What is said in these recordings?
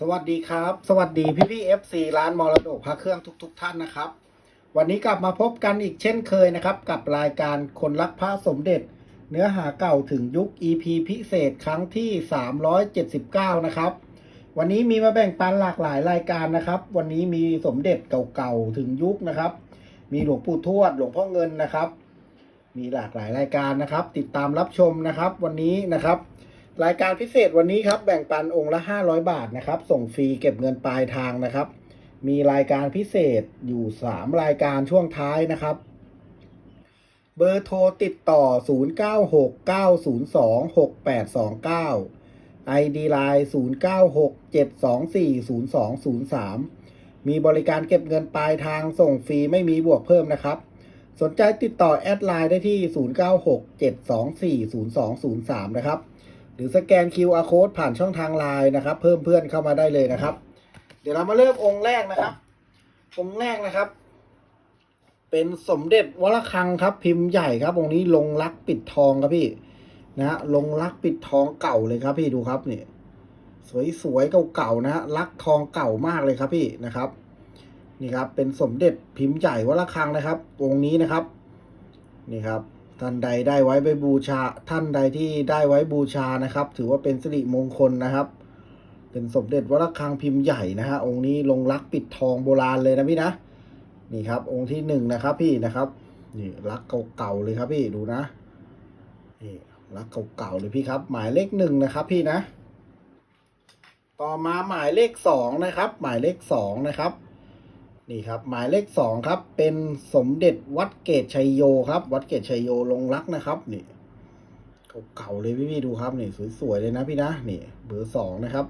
สวัสดีครับ สวัสดีพี่พี่เอฟซีร้านมรดกพระเครื่องทุกๆทท่านนะครับ วันนี้กลับมาพบกันอีกเช่นเคยนะครับ กับรายการคนรักพระสมเด็จ เนื้อหาเก่าถึงยุค EP พิเศษครั้งที่ 379 นะครับ วันนี้มีมาแบ่งปันหลากหลายรายการนะครับ วันนี้มีสมเด็จเก่าๆถึงยุคนะครับ มีหลวงปู่ทวดหลวงพ่อเงินนะครับ มีหลากหลายรายการนะครับ ติดตามรับชมนะครับ วันนี้นะครับ รายการพิเศษวันนี้ครับ แบ่งปันองค์ละ 500 บาทนะครับ ส่งฟรีเก็บเงินปลายทางนะครับ มีรายการพิเศษอยู่ 3 รายการช่วงท้ายนะครับ เบอร์โทรติดต่อ 0969026829 ID Line 0967240203 มีบริการเก็บเงินปลายทางส่งฟรีไม่มีบวกเพิ่มนะครับ สนใจติดต่อแอดไลน์ได้ที่ 0967240203 นะครับ รือสแกน QR code ผ่านช่องทางไลน์นะครับ เพิ่มเพื่อนเข้ามาได้เลยนะครับ เดี๋ยวเรามาเริ่มองค์แรกนะครับ องค์แรกนะครับ เป็นสมเด็จวรคังครับ พิมพ์ใหญ่ครับองค์นี้ลงรักปิดทองครับพี่นะฮะลงรักปิดทองเก่าเลยครับพี่ดูครับนี่สวยๆเก่าๆนะฮะรักทองเก่ามากเลยครับพี่นะครับ นี่ครับเป็นสมเด็จพิมพ์ใหญ่วัดระฆังนะครับองค์นี้นะครับ นี่ครับ ท่านใดได้ไว้ไปบูชา ท่านใดที่ได้ไว้บูชานะครับ ถือว่าเป็นสิริมงคลนะครับ เป็นสมเด็จวระฆังพิมพ์ใหญ่นะฮะองค์นี้ลงรักปิดทองโบราณเลยนะพี่นะนี่ครับ องค์ที่หนึ่งนะครับพี่นะครับนี่รักเก่าๆเลยครับพี่ดูนะนี่รักเก่าๆเลยพี่ครับ หมายเลขหนึ่งนะครับพี่นะ ต่อมาหมายเลขสองนะครับ หมายเลขสองนะครับ นี่ครับหมายเลขสองครับ เป็นสมเด็จวัดเกตชัยโยครับ วัดเกตชัยโยลงรักนะครับ นี่เก่าๆเลยพี่ๆดูครับนี่สวยๆเลยนะพี่นะนี่ เบอร์สองนะครับ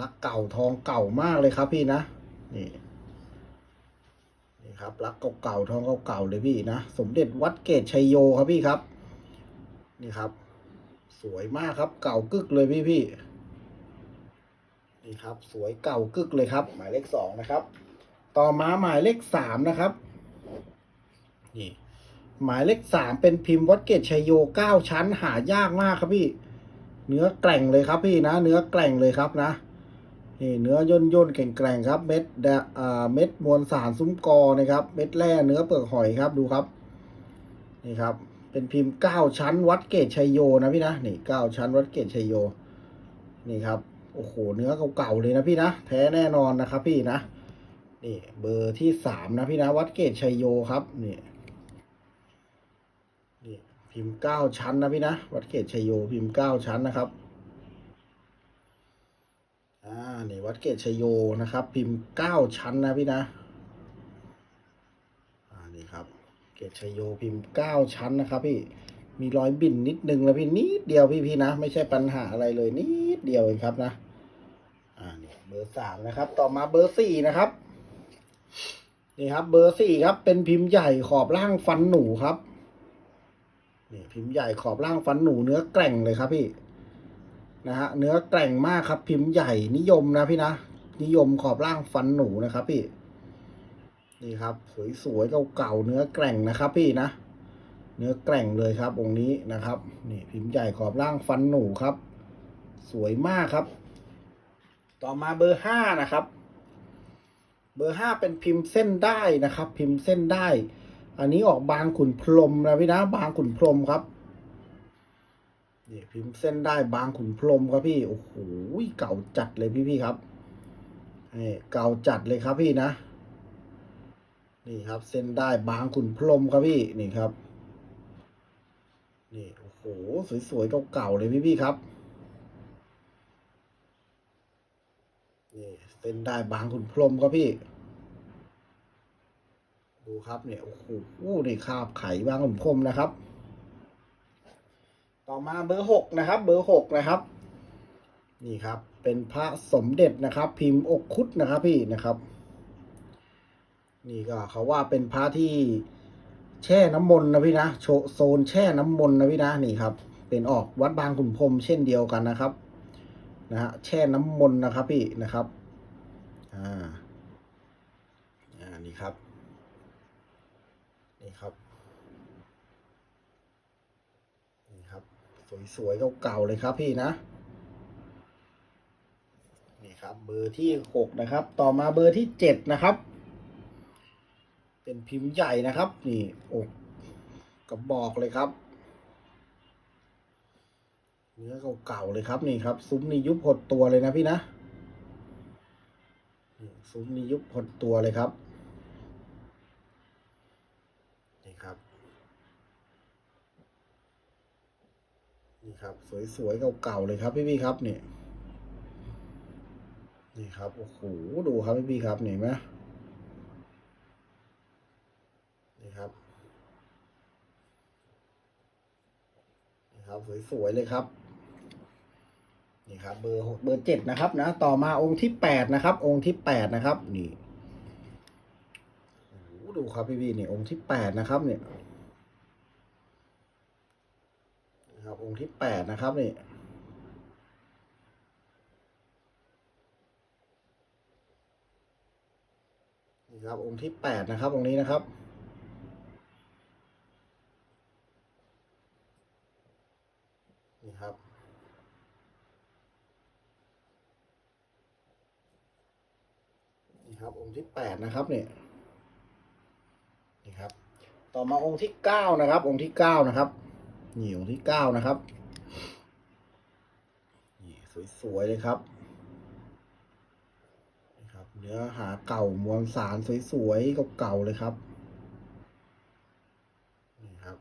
รักเก่าทองเก่ามากเลยครับพี่นะนี่นี่ครับรักเก่าๆทองเก่าๆเลยพี่นะสมเด็จวัดเกตชัยโยครับพี่ครับ นี่ครับ สวยมากครับ เก่ากึกเลยพี่ๆ นี่ครับ สวยเก่ากึกเลยครับ หมายเลขสองนะครับ ต่อมาหมายเลขสามนะครับนี่หมายเลขสามเป็นพิมพ์วัดเกตชัยโยเก้าชั้นหายากมากครับพี่ เนื้อแกร่งเลยครับพี่นะ เนื้อแกร่งเลยครับนะนี่เนื้อย่นย่นๆแกร่งครับ เม็ดแดอ่าเม็ดมวลสารซุ้มกอนะครับ เม็ดแร่เนื้อเปลือกหอยครับดูครับนี่ครับ เป็นพิมพ์เก้าชั้นวัดเกตชัยโยนะพี่นะนี่เก้าชั้นวัดเกตชัยโยนี่ครับ โอ้โห เนื้อเก่าๆเลยนะพี่นะ แท้แน่นอนนะครับพี่นะ นี่เบอร์ที่สามนะพี่นะ วัดเกตชัยโยครับ นี่นี่พิมพ์เก้าชั้นนะพี่นะ วัดเกตชัยโยพิมพ์เก้าชั้นนะครับอ่านี่วัดเกตชัยโยนะครับ พิมพ์เก้าชั้นนะพี่นะอ่านี่ครับ เกตชัยโยพิมพ์เก้าชั้นนะครับพี่มีรอยบิ่นนิดนึงนะพี่นิดเดียวพี่พี่นะ ไม่ใช่ปัญหาอะไรเลยนิดเดียวเองครับนะ เบอร์สามนะครับ ต่อมาเบอร์สี่นะครับ นี่ครับ เบอร์สี่ครับ เป็นพิมพ์ใหญ่ขอบล่างฟันหนูครับ นี่พิมพ์ใหญ่ขอบล่างฟันหนูเนื้อแกร่งเลยครับพี่ นะฮะเนื้อแกร่งมากครับ พิมพ์ใหญ่นิยมนะพี่นะนิยมขอบล่างฟันหนูนะครับ พี่ นี่ครับ สวยๆเก่าๆเนื้อแกร่งนะครับ พี่นะเนื้อแกร่งเลยครับองค์นี้นะครับ นี่พิมพ์ใหญ่ขอบล่างฟันหนูครับ สวยมากครับ ต่อมาเบอร์ห้านะครับ เบอร์ห้าเป็นพิมพ์เส้นได้นะครับ พิมพ์เส้นได้ อันนี้ออกบางขุนพรมนะพี่นะบางขุนพรมครับนี่พิมพ์เส้นได้บางขุนพรมครับพี่โอ้โหเก่าจัดเลยพี่พี่ครับนี่เก่าจัดเลยครับพี่นะ นี่ครับ เส้นได้บางขุนพรมครับพี่นี่ครับ นี่โอ้โหสวยๆเก่าๆเลยพี่พี่ครับ นี่เส้นได้บางขุนพรมครับพี่ ดูครับเนี่ยโอ้โหนี่คาบไข่บางขุนพรมนะครับ ต่อมาเบอร์หกนะครับ เบอร์หกนะครับ นี่ครับ เป็นพระสมเด็จนะครับ พิมพ์อกคุดนะครับพี่นะครับ นี่ก็เขาว่าเป็นพระที่แช่น้ำมนต์นะพี่นะโชโซนแช่น้ำมนต์นะพี่นะนี่ครับ เป็นออกวัดบางขุนพรมเช่นเดียวกันนะครับ นะฮะแช่น้ำมนต์นะครับพี่นะครับอ่าอ่านี่ครับนี่ครับนี่ครับ สวยๆเก่าๆเลยครับพี่นะนี่ครับ เบอร์ที่หกนะครับ ต่อมาเบอร์ที่เจ็ดนะครับ เป็นพิมพ์ใหญ่นะครับ นี่อกกระบอกเลยครับ เนื้อเก่าๆเลยครับนี่ครับ ซุ้มนี่ยุบหดตัวเลยนะพี่นะซุ้มนี่ยุบหดตัวเลยครับนี่ครับนี่ครับ สวยๆเก่าๆเลยครับ พี่พี่ครับนี่นี่ครับโอ้โหดูครับพี่พี่ครับนี่ไหมนี่ครับนี่ครับสวยๆเลยครับ นี่ครับเบอร์หกเบอร์เจ็ดนะครับนะ ต่อมาองค์ที่แปดนะครับ องค์ที่แปดนะครับ นี่โอ้โหดูครับพี่พี่นี่องค์ที่แปดนะครับเนี่ยนะครับองค์ที่แปดนะครับนี่นี่ครับองค์ที่แปดนะครับองค์นี้นะครับ นี่ครับ นี่ ครับ องค์ที่แปดนะครับเนี่ยนี่ครับ ต่อมาองค์ที่เก้านะครับ องค์ที่เก้านะครับนี่องค์ที่เก้านะครับนี่สวยๆเลยครับนี่ครับเนื้อหาเก่ามวลสารสวยๆเก่าๆเลยครับนี่ครับ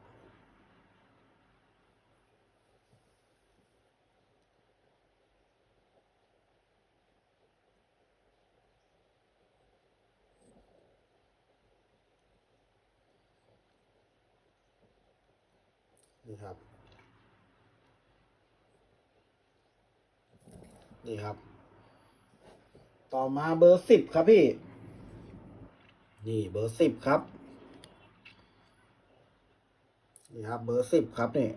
นี่ครับ นี่ครับ ต่อมาเบอร์สิบครับพี่ นี่เบอร์สิบครับ นี่ครับ เบอร์สิบครับนี่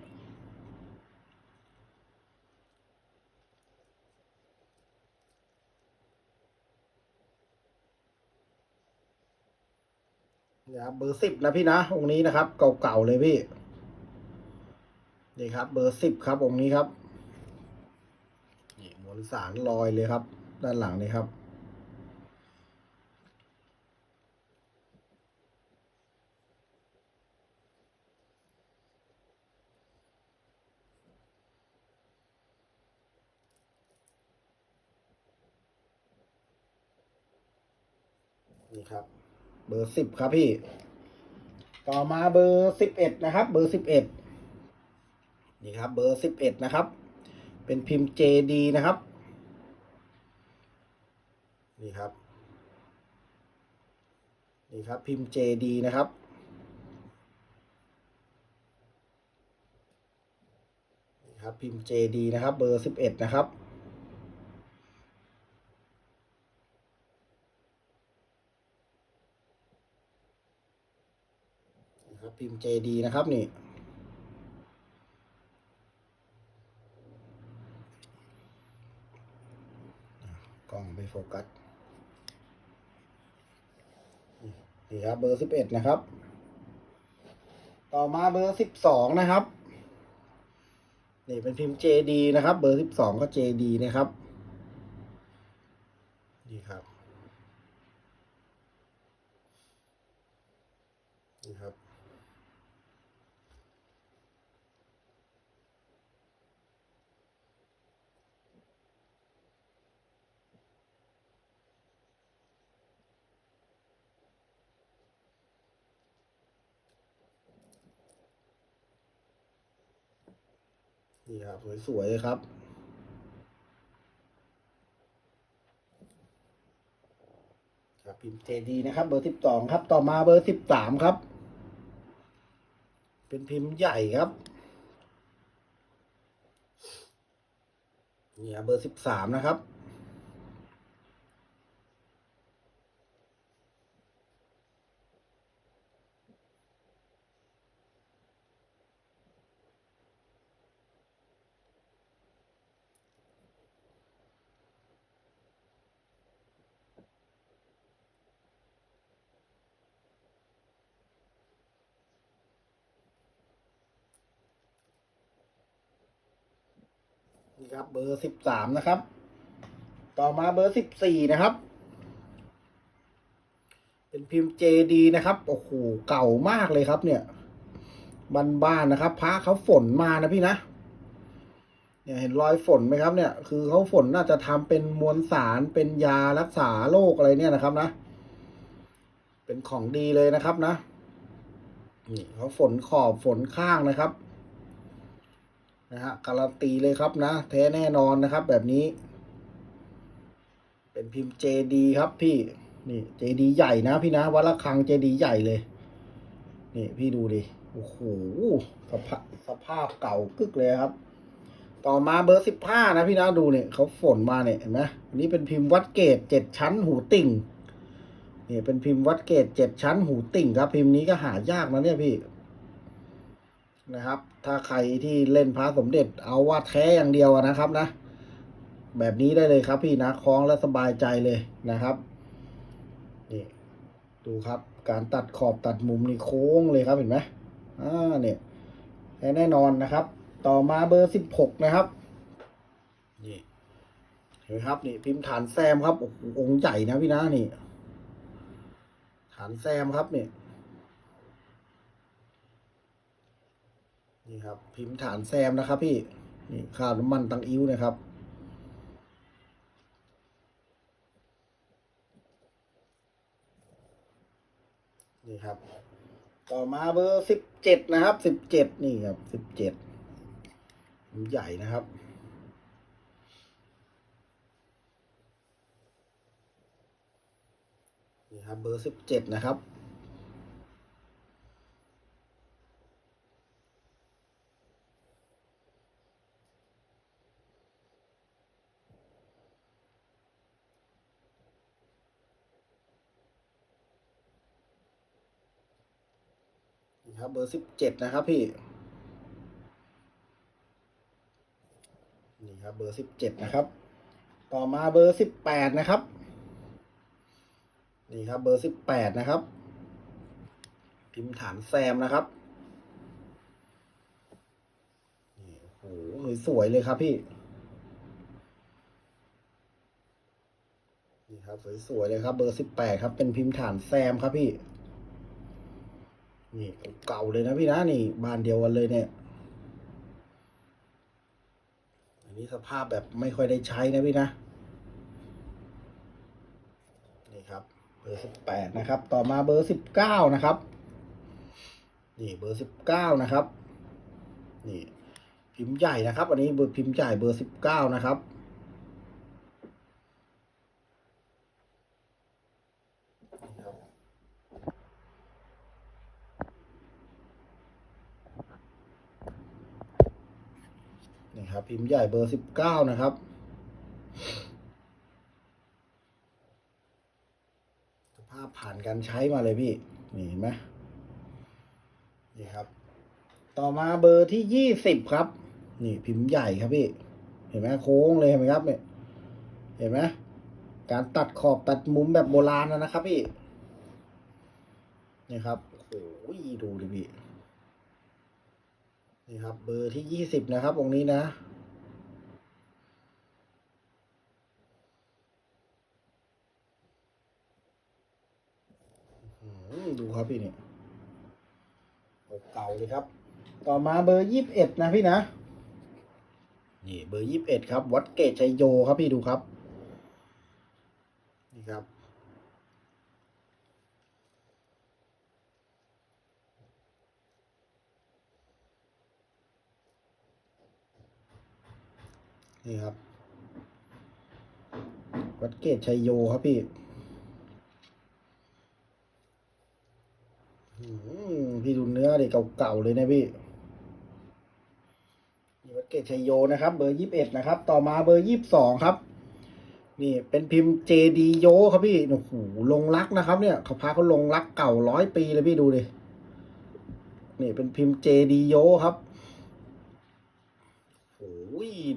นี่ครับเบอร์สิบนะพี่นะองค์นี้นะครับ เก่าๆเลยพี่ นี่ครับ เบอร์สิบครับองค์นี้ครับนี่มวลสารลอยเลยครับ ด้านหลังนี่ครับนี่ครับ เบอร์สิบครับพี่ ต่อมาเบอร์สิบเอ็ดนะครับ เบอร์สิบเอ็ด นี่ครับเบอร์สิบเอ็ดนะครับ เป็นพิมพ์ JD นะครับ นี่ครับ นี่ครับพิมพ์ JD นะครับ นี่ครับพิมพ์ JD นะครับ เบอร์สิบเอ็ดนะครับนี่ครับพิมพ์ JD นะครับนี่ กล้อง ไม่โฟกัสนี่ครับเบอร์สิบเอ็ดนะครับ ต่อมาเบอร์สิบสองนะครับนี่เป็นพิมพ์ JD นะครับ เบอร์สิบสองก็ JD นะครับ ดีครับ นี่ครับสวยๆเลยครับ ครับพิมพ์เจดีนะครับ เบอร์สิบสองครับ ต่อมาเบอร์สิบสามครับ เป็นพิมพ์ใหญ่ครับเนี่ยเบอร์สิบสามนะครับ นี่ครับ เบอร์สิบสามนะครับ ต่อมาเบอร์สิบสี่นะครับ เป็นพิมพ์เจดีนะครับ โอ้โห เก่ามากเลยครับเนี่ยบ้านๆนะครับพระเขาฝนมานะพี่นะเนี่ยเห็นรอยฝนไหมครับเนี่ย คือเขาฝนน่าจะทำเป็นมวลสารเป็นยารักษาโรคอะไรเนี่ยนะครับนะ เป็นของดีเลยนะครับนะ นี่เขาฝนขอบฝนข้างนะครับ นะฮะการันตีเลยครับนะ แท้แน่นอนนะครับ แบบนี้ เป็นพิมพ์เจดีครับพี่นี่เจดีใหญ่นะพี่นะวัดละคังเจดีใหญ่เลย นี่พี่ดูดิโอ้โหสภาพสภาพเก่ากึกเลยครับ ต่อมาเบอร์สิบห้านะพี่นะดูเนี่ยเขาฝนมาเนี่ยเห็นไหมอันนี้เป็นพิมพ์วัดเกตเจ็ดชั้นหูติ่งนี่เป็นพิมพ์วัดเกตเจ็ดชั้นหูติ่งครับ พิมพ์นี้ก็หายากนะเนี่ยพี่นะครับ ถ้าใครที่เล่นพระสมเด็จเอาว่าแท้อย่างเดียวนะครับนะ แบบนี้ได้เลยครับพี่นะคล้องและสบายใจเลยนะครับนี่ดูครับการตัดขอบตัดมุมนี่โค้งเลยครับเห็นไหมอ่าเนี่ยแน่นอนนะครับ ต่อมาเบอร์สิบหกนะครับนี่เห็นไหมครับนี่พิมพ์ฐานแซมครับโอ้โหองค์ใหญ่นะพี่นะนี่ ฐานแซมครับเนี่ย นี่ครับ พิมพ์ฐานแซมนะครับ พี่นี่ข้าวน้ำมันตังอิ้วนะครับนี่ครับ ต่อมาเบอร์สิบเจ็ดนะครับสิบเจ็ดนี่ครับสิบเจ็ดใหญ่นะครับนี่ครับเบอร์สิบเจ็ดนะครับ เบอร์สิบเจ็ดนะครับพี่ นี่ครับเบอร์สิบเจ็ดนะครับ ต่อมาเบอร์สิบแปดนะครับ นี่ครับเบอร์สิบแปดนะครับ พิมพ์ฐานแซมนะครับนี่โอ้โหสวยเลยครับพี่ นี่ครับสวยๆเลยครับ เบอร์สิบแปดครับ เป็นพิมพ์ฐานแซมครับพี่ นี่เก่าเลยนะพี่นะนี่บ้านเดียวกันเลยเนี่ย อันนี้สภาพแบบไม่ค่อยได้ใช้นะพี่นะ นี่ครับ เบอร์สิบแปดนะครับ ต่อมาเบอร์สิบเก้านะครับ นี่เบอร์สิบเก้านะครับ นี่พิมพ์ใหญ่นะครับ อันนี้เบอร์พิมพ์ใหญ่เบอร์สิบเก้านะครับ นี่ครับ นี่ ครับพิมพ์ใหญ่เบอร์สิบเก้านะครับสภาพผ่านการใช้มาเลยพี่ นี่เห็นไหมนี่ครับ ต่อมาเบอร์ที่ยี่สิบครับ นี่พิมพ์ใหญ่ครับพี่ เห็นไหมโค้งเลยเห็นไหมครับเนี่ยเห็นไหมการตัดขอบตัดมุมแบบโบราณนะครับพี่นี่ครับโอ้โหดูดิพี่ นี่ครับ เบอร์ที่ยี่สิบนะครับองค์นี้นะดูครับพี่เนี่ยเก่าเลยครับ ต่อมาเบอร์ยี่สิบเอ็ดนะพี่นะ นี่เบอร์ยี่สิบเอ็ดครับ วัดเกตชัยโยครับพี่ดูครับ นี่ครับ นี่ครับ วัดเกตชัยโยครับพี่พี่ดูเนื้อดิเก่าๆเลยนะพี่นี่วัดเกตชัยโยนะครับ เบอร์ยี่สิบเอ็ดนะครับ ต่อมาเบอร์ยี่สิบสองครับ นี่เป็นพิมพ์เจดีโยครับพี่โอ้โหลงรักนะครับ เนี่ยเขาพาเขาลงรักเก่าร้อยปีเลยพี่ดูดินี่เป็นพิมพ์เจดีโยครับ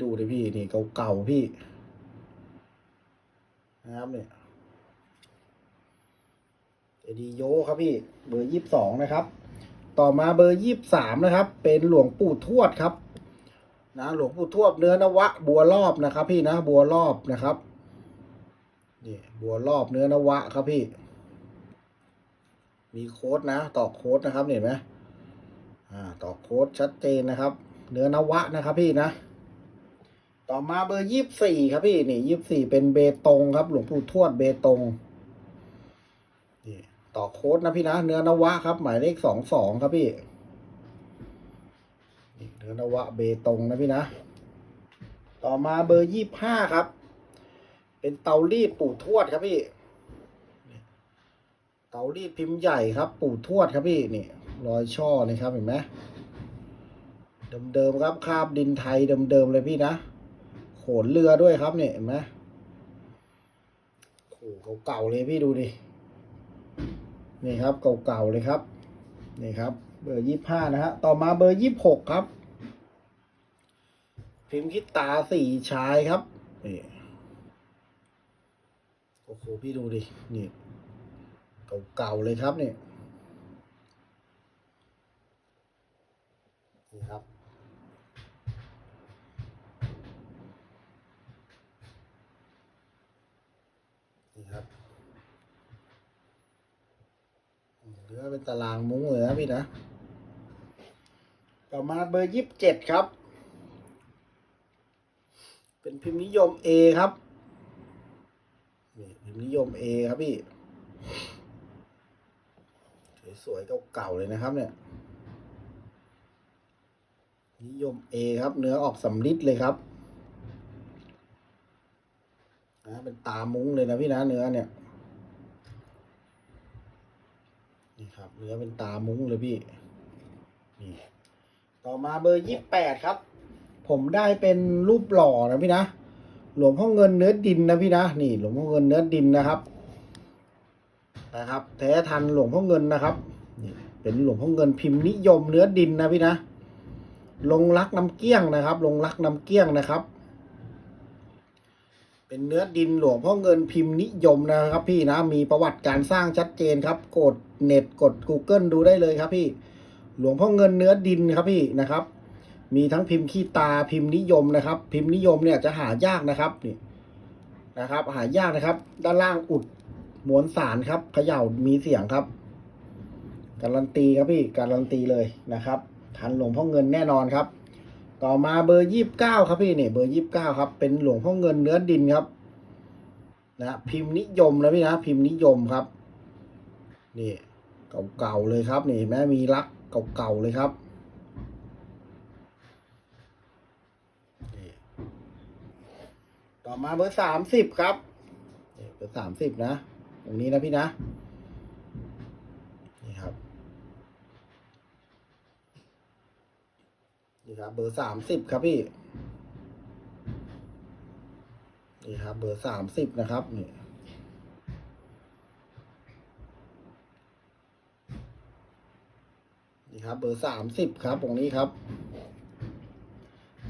ดูดิพี่นี่เก่าๆพี่นะครับเนี่ยเจดีโยครับพี่ เบอร์ยี่สิบสองนะครับ ต่อมาเบอร์ยี่สิบสามนะครับ เป็นหลวงปู่ทวดครับ นะหลวงปู่ทวดเนื้อนวะ บัวรอบนะครับ พี่นะบัวรอบนะครับนี่บัวรอบเนื้อนวะครับพี่ มีโค้ดนะต่อโค้ดนะครับเห็นไหมอ่าต่อโค้ดชัดเจนนะครับ เนื้อนวะนะครับพี่นะ ต่อมาเบอร์ยี่สี่ครับพี่นี่ยี่สี่เป็นเบตงครับ หลวงปู่ทวดเบตงนี่ต่อโค้ดนะพี่นะ เนื้อนวะครับ หมายเลขสองสองครับพี่นี่เนื้อนวะเบตงนะพี่นะ ต่อมาเบอร์ยี่ห้าครับ เป็นเตารีดปู่ทวดครับพี่ เตารีดพิมพ์ใหญ่ครับ ปู่ทวดครับพี่นี่รอยช่อนี่ครับเห็นไหมเดิมๆครับคาบดินไทยเดิมๆเลยพี่นะ โขนเรือด้วยครับเนี่ยเห็นไหมโอ้เก่าๆเลยพี่ดูดิ นี่ครับเก่าๆเลยครับ นี่ครับ เบอร์ยี่ห้านะฮะ ต่อมาเบอร์ยี่หกครับ พิมพ์คิดตาสี่ชายครับนี่โอ้โหพี่ดูดิ นี่เก่าๆเลยครับเนี่ยนี่ครับ นี่ครับอืมเรือเป็นตารางมุ้งเลยนะพี่นะ ต่อมาเบอร์ยี่สิบเจ็ดครับ เป็นพิมพ์นิยม A ครับนี่พิมพ์นิยม A ครับพี่ สวยๆเก่าๆเลยนะครับเนี่ยนิยม A ครับ เนื้อออกสำลิดเลยครับ นะเป็นตามุ้งเลยนะพี่นะเนื้อเนี่ยนี่ครับเนื้อเป็นตามุ้งเลยพี่นี่ต่อมาเบอร์ยี่แปดครับ ผมได้เป็นรูปหล่อนะพี่นะหลวงพ่อเงินเนื้อดินนะพี่นะนี่ หลวงพ่อเงินเนื้อดินนะครับนะครับแท้ทันหลวงพ่อเงินนะครับนี่เป็นหลวงพ่อเงินพิมพ์นิยมเนื้อดินนะพี่นะลงรักน้ำเกี้ยงนะครับ ลงรักน้ำเกี้ยงนะครับ เป็นเนื้อดินหลวงพ่อเงินพิมพ์นิยมนะครับพี่นะ มีประวัติการสร้างชัดเจนครับ กดเน็ตกด Google ดูได้เลยครับพี่ หลวงพ่อเงินเนื้อดินครับพี่นะครับ มีทั้งพิมพ์ขี้ตาพิมพ์นิยมนะครับ พิมพ์นิยมเนี่ยจะหายากนะครับนี่นะครับ หายากนะครับ ด้านล่างอุดมวลสารครับเขย่ามีเสียงครับการันตีครับพี่การันตีเลยนะครับทันหลวงพ่อเงินแน่นอนครับ ต่อมาเบอร์ยี่บเก้าครับพี่เนี่ยเบอร์ยี่บเก้าครับ เป็นหลวงพ่อเงินเนื้อดินครับนะพิมพ์นิยมนะพี่นะพิมพ์นิยมครับนี่เก่าๆเลยครับนี่เห็นไหมมีลักเก่าๆเลยครับต่อมาเบอร์สามสิบครับเบอร์สามสิบนะตรงนี้นะพี่นะ นี่ครับ นี่ครับ เบอร์สามสิบครับพี่ นี่ครับ เบอร์สามสิบนะครับนี่นี่ครับ เบอร์สามสิบครับ ตรงนี้ครับ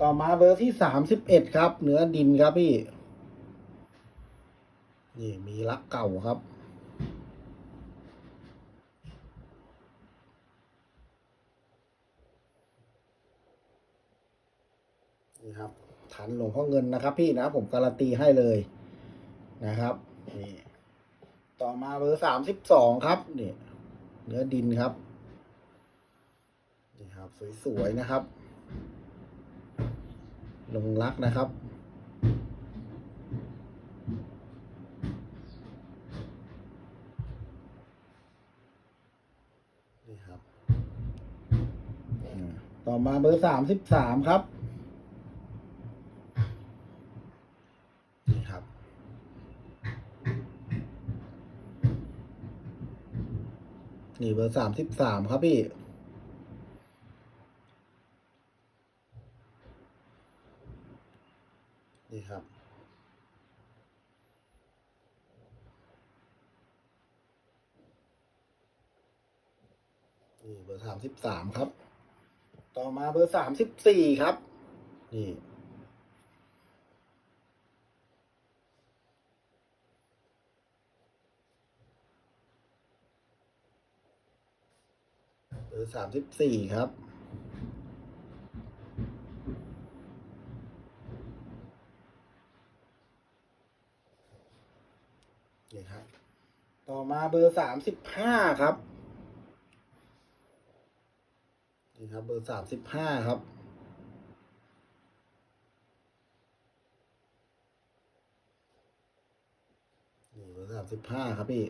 ต่อมาเบอร์ที่สามสิบเอ็ดครับ เนื้อดินครับพี่ นี่มีลักเก่าครับ นี่ครับทันหลวงพ่อเงินนะครับ พี่นะผมการันตีให้เลยนะครับนี่ต่อมาเบอร์สามสิบสองครับนี่เนื้อดินครับนี่ครับ สวยๆนะครับลงรักนะครับนี่ครับ ต่อมาเบอร์สามสิบสามครับ นี่ครับ นี่เบอร์สามสิบสามครับพี่นี่ครับนี่เบอร์สามสิบสามครับ ต่อมาเบอร์สามสิบสี่ครับ นี่ เบอร์สามสิบสี่ครับ นี่ครับ ต่อมาเบอร์สามสิบห้าครับ นี่ครับ เบอร์สามสิบห้าครับนี่เบอร์สามสิบห้าครับพี่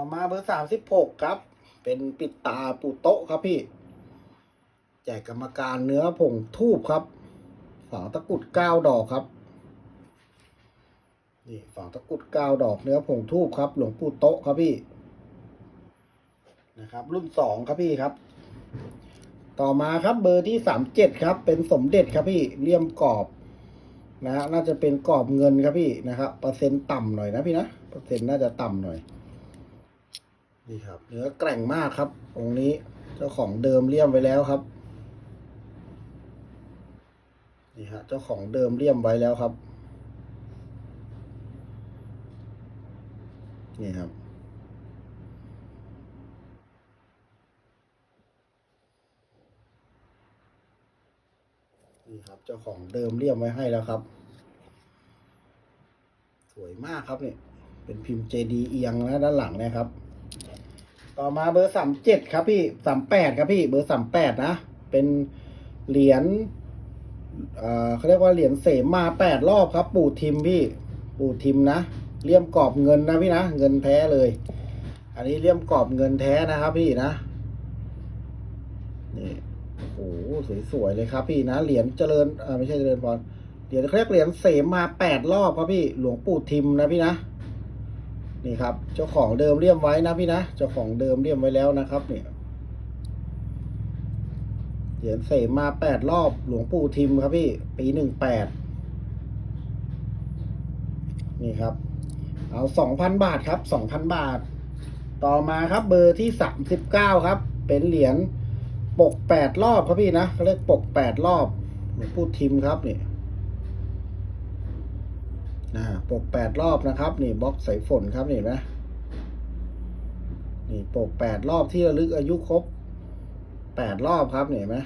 อมาเบอร์สามสิบหกครับ เป็นปิดตาปูโต๊ะครับพี่ แจกกรรมการเนื้อผงทูบครับฝาตะกุดเก้าดอกครับ นี่ฝาตะกุดเก้าดอกเนื้อผงทูบครับ หลวงปู่โต๊ะครับพี่ นะครับ รุ่นสองครับพี่ครับ ต่อมาครับเบอร์ที่สามเจ็ดครับ เป็นสมเด็จครับพี่เลี่ยมกรอบนะฮะน่าจะเป็นกรอบเงินครับพี่นะครับเปอร์เซ็นต์ต่ำหน่อยนะพี่นะเปอร์เซ็นต์น่าจะต่ำหน่อย นี่ครับเนื้อแกร่งมากครับ องค์นี้เจ้าของเดิมเลี่ยมไว้แล้วครับนี่ฮะเจ้าของเดิมเลี่ยมไว้แล้วครับนี่ครับนี่ครับ เจ้าของเดิมเลี่ยมไว้ให้แล้วครับ สวยมากครับเนี่ยเป็นพิมพ์เจดีเอียงนะด้านหลังนะครับ ต่อมาเบอร์สามเจ็ดครับพี่สามแปดครับพี่เบอร์สามแปดนะ เป็นเหรียญเอ่อเขาเรียกว่าเหรียญเสมมาแปดรอบครับ ปู่ทิมพี่ ปู่ทิมนะเลี่ยมกรอบเงินนะพี่นะเงินแท้เลย อันนี้เลี่ยมกรอบเงินแท้นะครับพี่นะนี่โอ้โหสวยๆเลยครับ พี่นะเหรียญเจริญอ่อไม่ใช่เจริญพรเหรียญเขาเรียกเหรียญเสมมาแปดรอบครับพี่ หลวงปู่ทิมนะพี่นะ นี่ครับ เจ้าของเดิมเลี่ยมไว้นะพี่นะ เจ้าของเดิมเลี่ยมไว้แล้วนะครับเนี่ยเหรียญเสมาแปดรอบหลวงปู่ทิมครับพี่ ปีหนึ่งแปดนี่ครับ เอาสองพันบาทครับสองพันบาท ต่อมาครับเบอร์ที่สามสิบเก้าครับ เป็นเหรียญปกแปดรอบครับพี่นะเขาเรียกปกแปดรอบหลวงปู่ทิมครับนี่ นะปกแปดรอบนะครับนี่บล็อกสายฝนครับเห็นไหมนี่ปกแปดรอบที่ระลึกอายุครบแปดรอบครับเห็นไหม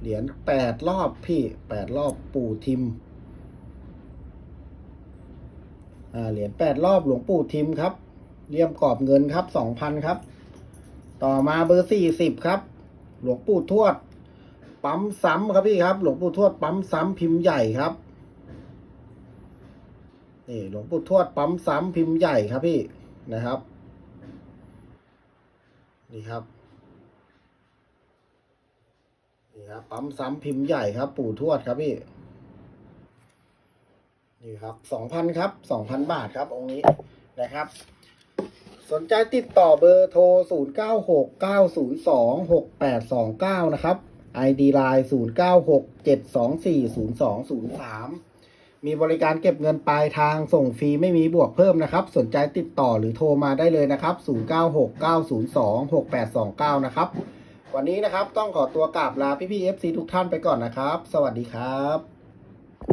เหรียญแปดรอบพี่แปดรอบปู่ทิมอ่าเหรียญแปดรอบหลวงปู่ทิมครับเลี่ยมกรอบเงินครับสองพันครับ ต่อมาเบอร์สี่สิบครับ หลวงปู่ทวด ปั๊มซ้ำครับพี่ครับ หลวงปู่ทวดปั๊มซ้ำพิมพ์ใหญ่ครับ นี่หลวงปู่ทวดปั๊มซ้ำพิมพ์ใหญ่ครับพี่นะครับ นี่ครับนี่ครับปั๊มซ้ำพิมพ์ใหญ่ครับ ปู่ทวดครับพี่ นี่ครับสองพันครับสองพันบาทครับองค์นี้นะครับ สนใจติดต่อเบอร์โทร 0 9 6 9 0 2 6 8 2 9 นะครับ ID Line 0 9 6 7 2 4 0 2 0 3 มีบริการเก็บเงินปลายทางส่งฟรีไม่มีบวกเพิ่มนะครับ สนใจติดต่อหรือโทรมาได้เลยนะครับ 0969026829 นะครับ วันนี้นะครับต้องขอตัวกราบลาพี่พี่เอฟซีทุกท่านไปก่อนนะครับ สวัสดีครับ